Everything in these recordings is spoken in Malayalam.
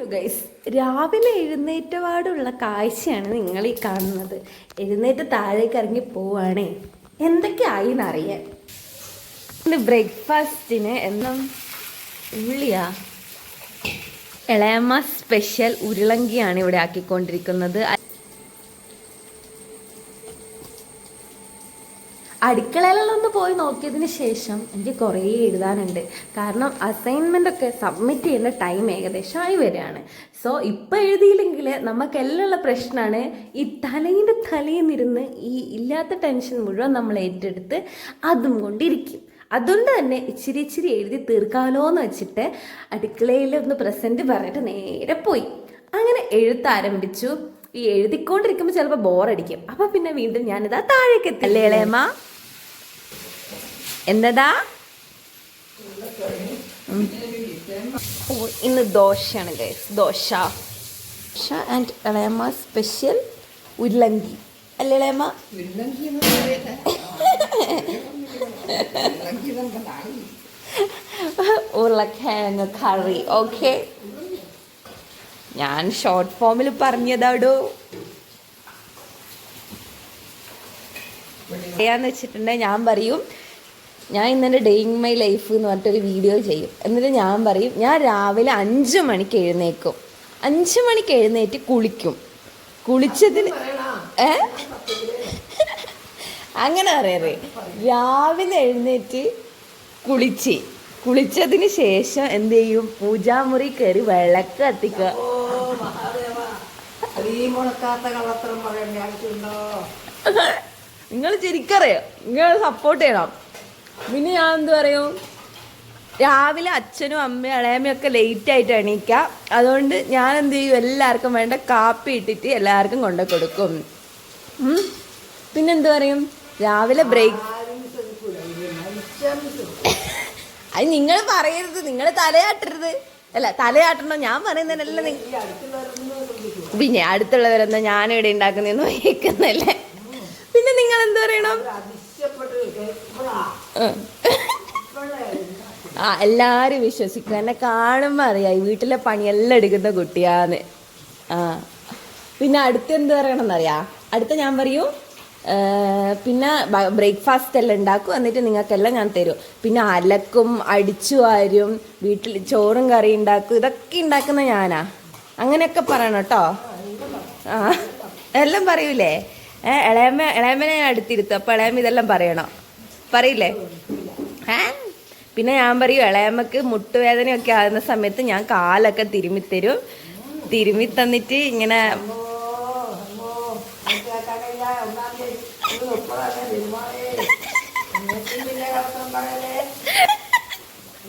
ഗൈസ് രാവിലെ എഴുന്നേറ്റപാടുള്ള കാഴ്ചയാണ് നിങ്ങൾ ഈ കാണുന്നത്. എഴുന്നേറ്റ് താഴേക്ക് ഇറങ്ങി പോവാണേ. എന്തൊക്കെയായി എന്നറിയാൻ. ഇന്ന് ബ്രേക്ക്ഫാസ്റ്റിന് എന്നും ഉള്ളിയാ. ഇളയമ്മ സ്പെഷ്യൽ ഉരുളങ്കിയാണ് ഇവിടെ ആക്കിക്കൊണ്ടിരിക്കുന്നത്. അടുക്കളയിലൊന്ന് പോയി നോക്കിയതിന് ശേഷം എനിക്ക് കുറേ എഴുതാനുണ്ട്. കാരണം അസൈൻമെന്റ് ഒക്കെ സബ്മിറ്റ് ചെയ്യേണ്ട ടൈം ഏകദേശമായി വരികയാണ്. സോ ഇപ്പം എഴുതിയില്ലെങ്കിൽ നമുക്കെല്ലാമുള്ള പ്രശ്നമാണ് ഈ തലേന്റെ തലേന്നിരുന്ന് ഈ ഇല്ലാത്ത ടെൻഷൻ മുഴുവൻ നമ്മൾ ഏറ്റെടുത്ത് അതും കൊണ്ടിരിക്കും. അതുകൊണ്ട് തന്നെ ഇച്ചിരി ഇച്ചിരി എഴുതി തീർക്കാമല്ലോ എന്ന് വെച്ചിട്ട് അടുക്കളയിൽ ഒന്ന് പ്രസന്റ് പറഞ്ഞിട്ട് നേരെ പോയി. അങ്ങനെ എഴുത്ത് ആരംഭിച്ചു. ഈ എഴുതിക്കൊണ്ടിരിക്കുമ്പോൾ ചിലപ്പോൾ ബോറടിക്കും അപ്പം പിന്നെ വീണ്ടും ഞാനിതാ താഴേക്ക് എത്തി. അല്ലേ ഇളയമ്മ? എന്നതാ? ഉം. ഓ ഇന്ന് ദോശയാണ് ഗൈസ് ദോശ. ദോശ ആൻഡ് ഇളയമ്മ സ്പെഷ്യൽ ഉരുളങ്കി അല്ലേ ഇളയമ്മ? ഉരുളക്കിഴങ്ങ് കറി. ഓക്കെ ഞാൻ ഷോർട്ട് ഫോമിൽ പറഞ്ഞതാടോ? പറയാന്ന് വെച്ചിട്ടുണ്ടെങ്കിൽ ഞാൻ പറയും. ഞാൻ ഇന്നെ ഡേയിങ് മൈ ലൈഫ് എന്ന് പറഞ്ഞിട്ടൊരു വീഡിയോ ചെയ്യും. എന്നിട്ട് ഞാൻ പറയും ഞാൻ രാവിലെ അഞ്ച് മണിക്ക് എഴുന്നേക്കും. അഞ്ച് മണിക്ക് എഴുന്നേറ്റ് കുളിക്കും. കുളിച്ചതിന് ഏ? അങ്ങനെ പറയറേ രാവിലെ എഴുന്നേറ്റ് കുളിച്ച്. കുളിച്ചതിന് ശേഷം എന്ത് ചെയ്യും? പൂജാമുറി കയറി വിളക്ക് കത്തിക്കുക. നിങ്ങൾ ശരിക്കറിയോ? നിങ്ങൾ സപ്പോർട്ട് ചെയ്യണം. പിന്നെ ഞാൻ എന്ത് പറയും? രാവിലെ അച്ഛനും അമ്മയും ഇളയമ്മയും ഒക്കെ ലേറ്റ് ആയിട്ട് എണീക്കുക അതുകൊണ്ട് ഞാൻ എന്ത് ചെയ്യും? എല്ലാവർക്കും വേണ്ട കാപ്പി ഇട്ടിട്ട് എല്ലാവർക്കും കൊണ്ടു കൊടുക്കും. പിന്നെന്ത് പറയും? രാവിലെ ബ്രേക്ക് അത് നിങ്ങൾ പറയരുത്. നിങ്ങൾ തലയാട്ടരുത്. അല്ല തലയാട്ടണോ? ഞാൻ പറയുന്നതിനല്ല പിന്നെ അടുത്തുള്ളവരെന്താ ഞാനിവിടെ ഉണ്ടാക്കുന്നതെന്ന് വഹിക്കുന്നല്ലേ പിന്നെ നിങ്ങൾ എന്ത് പറയണം അവർ അതിശയപ്പെട്ട് ഇപ്പോഴാ ഉം. ഇപ്പോഴേ ആ എല്ലാരും വിശ്വസിക്കും. എന്നെ കാണുമ്പോ അറിയാം വീട്ടിലെ പണിയെല്ലാം എടുക്കുന്ന കുട്ടിയാന്ന്. ആ. പിന്നെ അടുത്ത് എന്ത് പറയണമെന്നറിയാ? അടുത്ത ഞാൻ പറയൂ പിന്നെ ബ്രേക്ക്ഫാസ്റ്റ് എല്ലാം ഉണ്ടാക്കും എന്നിട്ട് നിങ്ങൾക്കെല്ലാം ഞാൻ തരും. പിന്നെ അലക്കും അടിച്ചു വാരും വീട്ടിൽ ചോറും കറി ഉണ്ടാക്കും ഇതൊക്കെ ഉണ്ടാക്കുന്ന ഞാനാ. അങ്ങനെയൊക്കെ പറയണം കേട്ടോ. ആ. എല്ലാം പറയൂലേ? ഏഹ് ഇളയമ്മ ഇളയമ്മനെ അടുത്തിരുത്തും അപ്പോൾ ഇളയമ്മ ഇതെല്ലാം പറയണം. പറയില്ലേ? ഏ? പിന്നെ ഞാൻ പറയും ഇളയമ്മക്ക് മുട്ടുവേദനയൊക്കെ ആകുന്ന സമയത്ത് ഞാൻ കാലൊക്കെ തിരുമ്മി തരും. തിരുമ്മി തന്നിട്ട് ഇങ്ങനെ അമ്മോ പറയണമെന്ന് എനിക്ക് കേൾക്കാൻ കഴിയില്ല ഒന്നാം തീയതി ഇത് മുപ്പതാണ് തീരുമാനേ എന്നിട്ടും പിന്നെ കള്ളത്തരം പറയലേ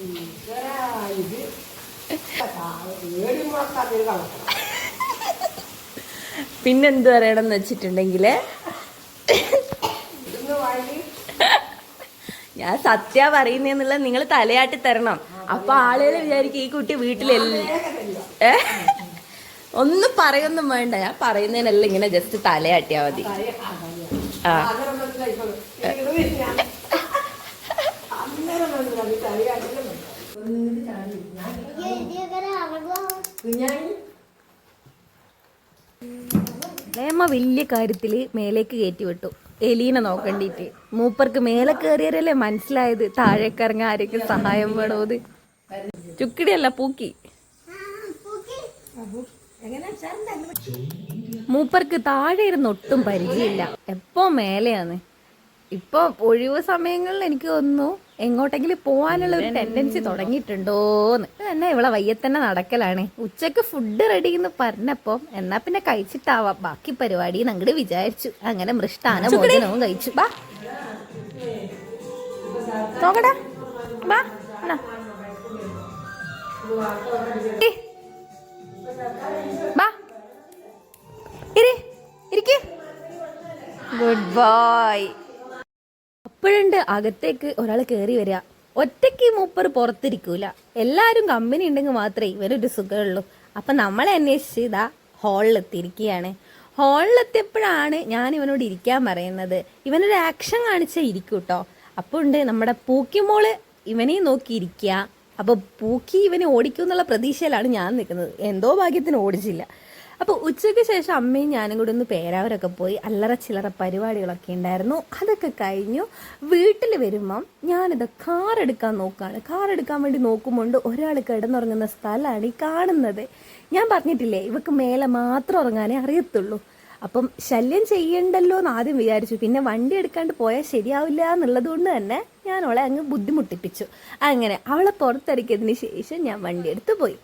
ഈശ്വരാ, ഇത് ഏഴ് മുളക്കാത്തൊരു കള്ളത്തരം പിന്നെന്ത് പറയണമെന്ന് വെച്ചിട്ടുണ്ടെങ്കിൽ ഇതൊന്ന് വാങ്ങി ഞാൻ സത്യ പറയുന്നേന്നുള്ള നിങ്ങൾ തലയാട്ടി തരണം. അപ്പൊ ആളുകൾ വിചാരിക്കും ഈ കുട്ടി വീട്ടിലല്ലേ ഏ? ഒന്നും പറയൊന്നും വേണ്ട. ഞാൻ പറയുന്നതിനല്ല ഇങ്ങനെ ജസ്റ്റ് തലയാട്ടിയാ മതി. ആ. കുഞ്ഞാണി വലിയ കാര്യത്തിൽ മേലേക്ക് കയറ്റി വിട്ടു. എലീനെ നോക്കണ്ടിട്ട്. മൂപ്പർക്ക് മേലെ കയറിയരല്ലേ മനസ്സിലായത്? താഴേക്ക് ഇറങ്ങാൻ ആരൊക്കെ സഹായം വേണോത് ചുക്കിടിയല്ല പൂക്കി. മൂപ്പർക്ക് താഴെ ഇരുന്ന് ഒട്ടും പരിചയമില്ല. എപ്പോ മേലെയാണ്? ഇപ്പൊ ഒഴിവ് സമയങ്ങളിൽ എനിക്ക് തോന്നുന്നു എങ്ങോട്ടെങ്കിലും പോകാനുള്ള ഒരു ടെൻഡൻസി തുടങ്ങിയിട്ടുണ്ടോന്ന്. തന്നെ ഇവളെ വയ്യത്തന്നെ നടക്കലാണ്. ഉച്ചയ്ക്ക് ഫുഡ് റെഡി എന്ന് പറഞ്ഞപ്പോ എന്നാ പിന്നെ കഴിച്ചിട്ടാവാം. ബാക്കി പരിപാടി അങ്ങോട്ട് വിചാരിച്ചു. അങ്ങനെ മൃഷ്ടാന ഭോജനവും കഴിച്ചു. ബാ. നോക്കടാ. ബാ. ബാ. ഇരി. ഇരിക്ക്. ഗുഡ് ബോയ് അപ്പോഴുണ്ട് അകത്തേക്ക് ഒരാൾ കയറി വരിക ഒറ്റയ്ക്ക് മൂപ്പർ പുറത്തിരിക്കൂല. എല്ലാവരും കമ്പനി ഉണ്ടെങ്കിൽ മാത്രമേ ഇവരൊരു സുഖമുള്ളൂ. അപ്പൊ നമ്മളെ അന്വേഷിച്ച് ഇതാ ഹാളിലെത്തിയിരിക്കുകയാണ് ഹാളിലെത്തിയപ്പോഴാണ് ഞാൻ ഇവനോട് ഇരിക്കാൻ പറയുന്നത്. ഇവനൊരു ആക്ഷൻ കാണിച്ചാൽ ഇരിക്കും കേട്ടോ അപ്പോൾ ഉണ്ട് നമ്മുടെ പൂക്കിമോൾ ഇവനെയും നോക്കി ഇരിക്കുക അപ്പോൾ പൂക്കി ഇവനെ ഓടിക്കും എന്നുള്ള പ്രതീക്ഷയിലാണ് ഞാൻ നിൽക്കുന്നത്. എന്തോ ഭാഗ്യത്തിന് ഓടിച്ചില്ല. അപ്പോൾ ഉച്ചയ്ക്ക് ശേഷം അമ്മയും ഞാനും കൂടി ഒന്ന് പേരാവരൊക്കെ പോയി അല്ലറ ചില്ലറ പരിപാടികളൊക്കെ ഉണ്ടായിരുന്നു. അതൊക്കെ കഴിഞ്ഞു. വീട്ടിൽ വരുമ്പം ഞാനിത് കാർ എടുക്കാൻ നോക്കുകയാണ് കാർ എടുക്കാൻ വേണ്ടി നോക്കുമ്പോൾ ഒരാൾ കിടന്നുറങ്ങുന്ന സ്ഥലമാണ് ഈ കാണുന്നത്. ഞാൻ പറഞ്ഞിട്ടില്ലേ ഇവക്ക് മേലെ മാത്രം ഉറങ്ങാനേ അറിയത്തുള്ളൂ. അപ്പം ശല്യം ചെയ്യണ്ടല്ലോ എന്ന് ആദ്യം വിചാരിച്ചു. പിന്നെ വണ്ടി എടുക്കാണ്ട് പോയാൽ ശരിയാവില്ല എന്നുള്ളത് കൊണ്ട് തന്നെ ഞാൻ അവളെ അങ്ങ് ബുദ്ധിമുട്ടിപ്പിച്ചു. അങ്ങനെ അവളെ പുറത്തിറക്കിയതിന് ശേഷം ഞാൻ വണ്ടി എടുത്ത് പോയി.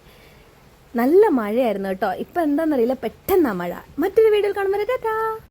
നല്ല മഴയായിരുന്നു കേട്ടോ. ഇപ്പം എന്താണെന്നറിയില്ല പെട്ടെന്നാ മഴ. മറ്റൊരു വീഡിയോയിൽ കാണുമ്പോൾ